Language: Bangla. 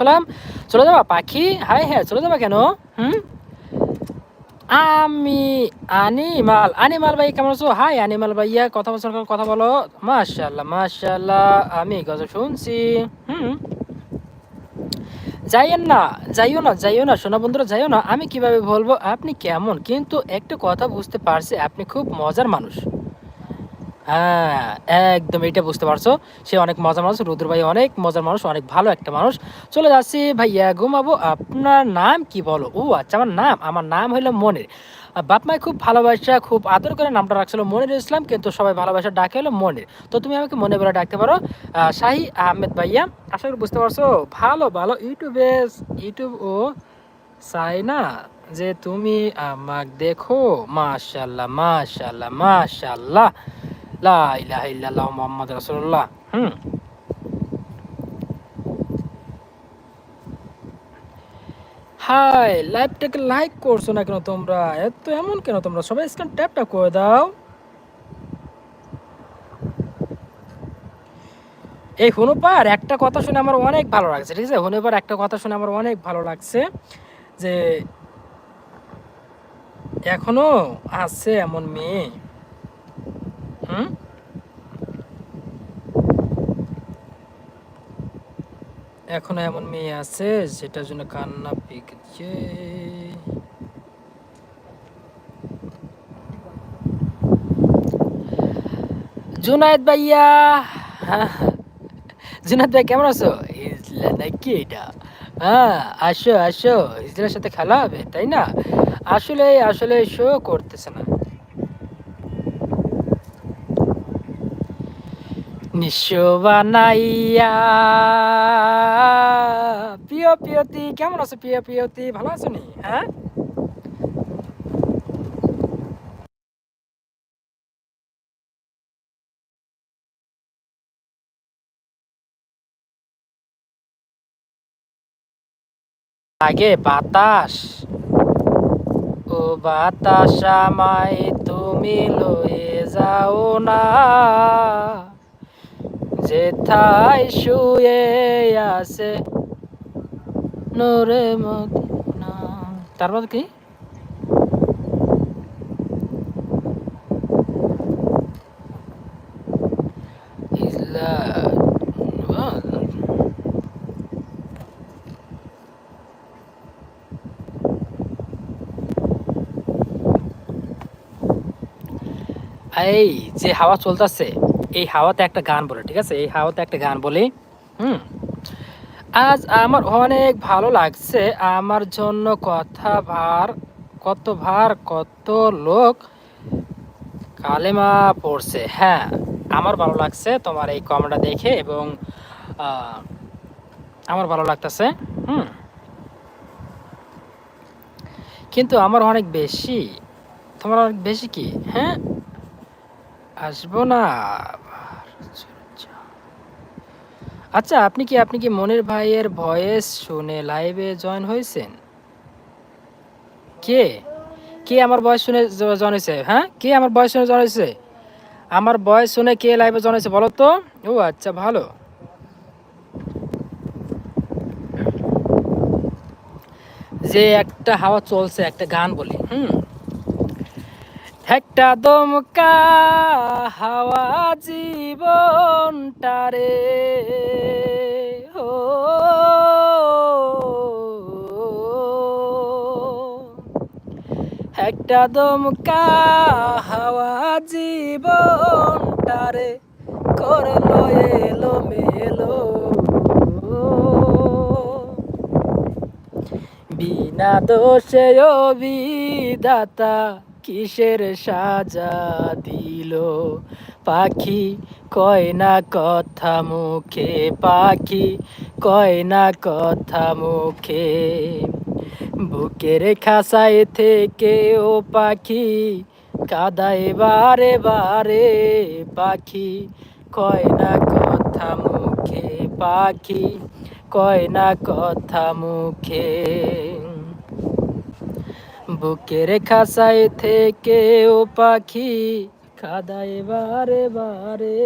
সালাম চলে যাবা, পাখি? হাই হ্যাঁ চলে যাবা কেন? হুম? আমি আনিমাল আনিমাল ভাই, কেমন আছো? হাই আনিমাল ভাইয়া, কথা বলছো কথা বলো। মাশাল্লাহ মাশাল্লাহ আমি গজব শুনছি। হুম? যাইয়েন না, যাইও না যাইও না, সোনা বন্ধুরা, যাইও না। আমি কীভাবে বলব? আপনি কেমন? কিন্তু একটা কথা বুঝতে পারছি, আপনি খুব মজার মানুষ। হ্যাঁ একদম এটা বুঝতে পারছ। সে অনেক মজার মানুষ, রুদ্র ভাই অনেক মজার মানুষ, অনেক ভালো একটা মানুষ। চলে যাচ্ছি, ভাইয়া ঘুমাবো। আপনার নাম কি বলো? ও আচ্ছা আমার নাম আমার নাম হলো মনির। বাপ মায় খুব ভালোবাসা, খুব আদর করে নামটা রাখছিল মনির ইসলাম, কিন্তু সবাই ভালোবাসা ডাকে হলো মনির। তো তুমি আমাকে মনে বলে ডাকতে পারো শাহি আহমেদ ভাইয়া। আশা করি বুঝতে পারছ, ভালো ভালো ইউটিউবে, ইউটিউব ও চাই না যে তুমি আমাকে দেখো। মাশাল্লাহ মাশাল্লাহ মাশাল্লাহ। লা ইলাহা হাই লাইভটাকে লাইক করছ না কেন তোমরা? এত এমন কেন তোমরা? সবাই স্ক্রিন ট্যাপটা করে দাও। এই হুনুপার, একটা কথা শুনে আমার অনেক ভালো লাগছে, ঠিক আছে? হুনুপার, একটা কথা শুনে আমার অনেক ভালো লাগছে যে এখনও আছে এমন মেয়ে। হুম? এখনও এমন মেয়ে আছে যেটার জন্য কান্না পেকেছে। জুনায়েদ ভাইয়া জুনায়েদ ভাই, কেমন আছো? ইজলা নাকি এটা? হ্যাঁ আসো আসো। ইজলার সাথে খেলা হবে, তাই না? আসলে আসলে শো করতেছে না। নিঃস্ব কেমন আছো নি? হ্যাঁ? আগে বাতাস। ও বাতাস আমায় তুমি লয়ে যাও না। যেথায় শুয়ে আছে নোরে মদিনা। তারপর কি? এই যে হাওয়া চলতেছে এই হাওয়াতে একটা গান বলে, ঠিক আছে? এই হাওয়াতে একটা গান বলি। হুম? আজ আমার অনেক ভালো লাগছে, আমার জন্য কথা ভার, কত ভার, কত লোক কালেমা পড়ছে। হ্যাঁ আমার ভালো লাগছে তোমার এই কমেন্টটা দেখে এবং আমার ভালো লাগতেছে। হুম? কিন্তু আমার অনেক বেশি, তোমার অনেক বেশি কি? হ্যাঁ? আসব না? আচ্ছা আপনি কি আপনি কি মনির ভাইয়ের ভয়েস শুনে লাইভে জয়েন হয়েছেন? কে? কে আমার বয়স শুনে জয়েন হয়েছে? হ্যাঁ? কে আমার বয়স শুনে জয়েন হয়েছে? আমার বয়স শুনে কে লাইভে জয়েন হয়েছে বলো তো? ও আচ্ছা ভালো। যে একটা হাওয়া চলছে, একটা গান বলি, হুম? একটা দমকা হাওয়া জীবনটারে ও। একটা দমকা হাওয়া জীবনটারে করল এলো মেলো বিনা দোষে বিদাতা কিসের সাজা দিল? পাখি কয় না কথা মুখে? পাখি কয় না কথা মুখে? বুকের খাসায় থেকে ও পাখি কাদায় বারে বারে। পাখি কয় না কথা মুখে? পাখি কয় না কথা মুখে? বুকের খাসায় থেকে ও পাখি কাদায় বারে বারে।